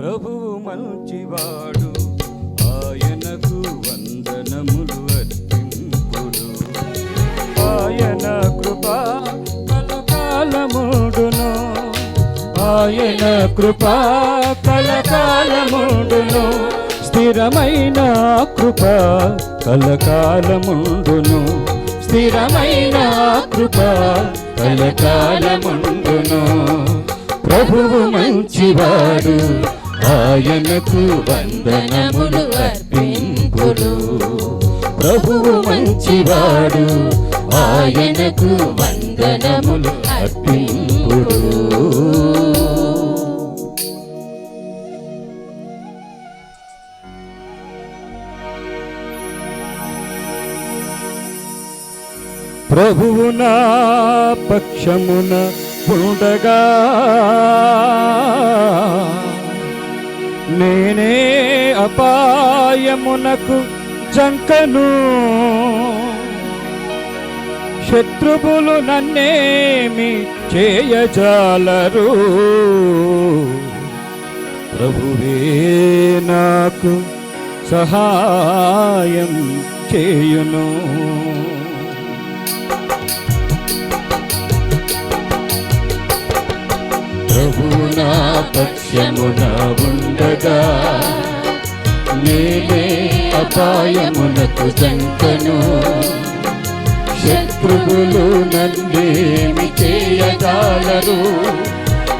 ప్రభువు మంచివాడు. ఆయనకు వందనములు అర్పింపుడు. ఆయన కృప కలకాలముడును. ఆయన కృప కలకాలముడును. స్థిరమైన కృప కలకాలముడును. స్థిరమైన కృప కలకాలముడును. ప్రభువు మంచివాడు. ఆయనకు వందనములు అర్పింపుడు. ప్రభువు మంచివాడు ఆయనకు వందనములు అర్పింపుడు. ప్రభువు నా పక్షమున ఉండగా నేనే అపాయమునకు జంకను. శత్రువులు నన్నేమి చేయజాలరు. ప్రభువే నాకు సహాయం చేయును. నా పక్షమున ఉండగా నేనే అపాయమునకు జంకను శత్రువులు నన్నేమి చేయగలరు?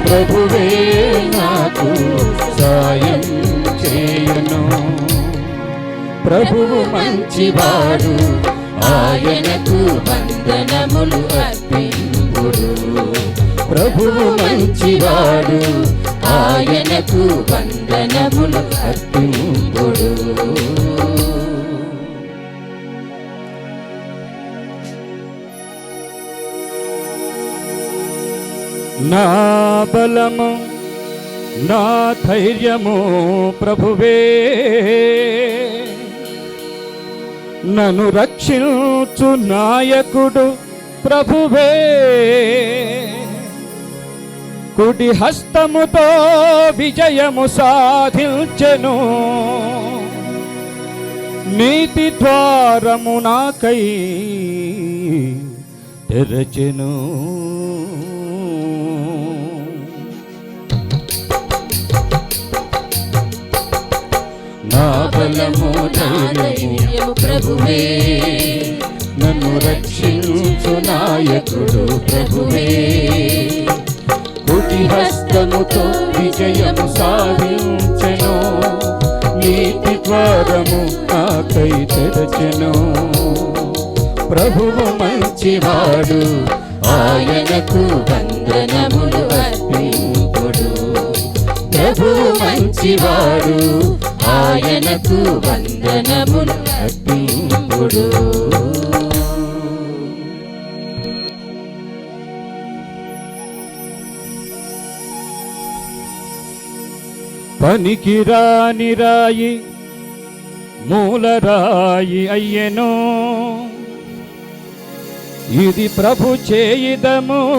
ప్రభువే నాకు సాయం చేయును. ప్రభువు మంచివాడు ఆయనకు వందనములు అర్పింపుడు. ప్రభువు మంచివాడు. ఆయనకు వందనములు అర్పింపుడు. నా బలము నా ధైర్యము ప్రభువే. నన్ను రక్షించు నాయకుడు ప్రభువే. కుడి హస్తముతో విజయము సాధించెను. నీతి ద్వారము నాకై తెరచెను. నా బలము ధైర్యము ప్రభువే. నన్ను రక్షించు నాయకుడు ప్రభువే. హస్తముతో విజయము సాధించెను. నీతి ద్వారము నాకై తెరచెను. ప్రభువు మంచివాడు ఆయనకు వందనములు అర్పింపుడు. ప్రభువు మంచివాడు ఆయనకు వందనములు అర్పింపుడు. పనికిరాని రాయి మూలరాయి అయ్యెను. ఇది ప్రభు చేయిదము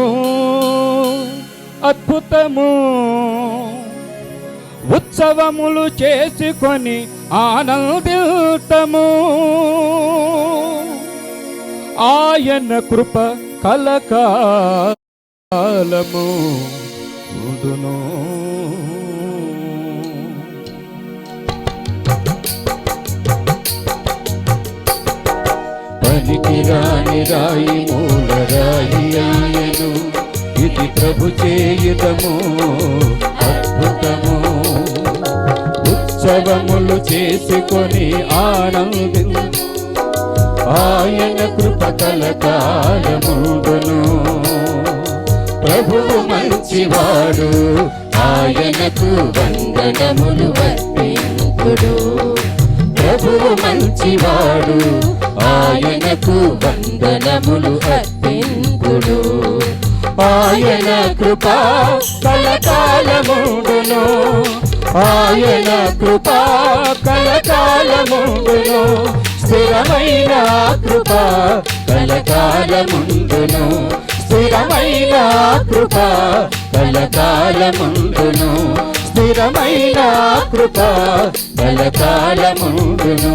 అద్భుతము. ఉత్సవములు చేసుకొని ఆనందితము. ఆయన కృప కలకాలము. ఉండును. పనికి రాని రాయి మూల రాయి అయ్యను ఇది ప్రభు చేయుదము అద్భుతము. ఉత్సవములు చేసుకొని ఆనంది. ఆయన కృప కలకాలముండును ప్రభువు మంచివాడు ఆయనకు వందనములు వర్తింపుడు ప్రభువు మంచివాడు. ఆయనకు వందనములు అర్పింపుడు. ఆయన కృప కలకాలముండును. ఆయన కృప కలకాలముండును. స్థిరమైన కృప కలకాలముండును. స్థిరమైన కృప కలకాలముండును. స్థిరమైన కృప కలకాలముండును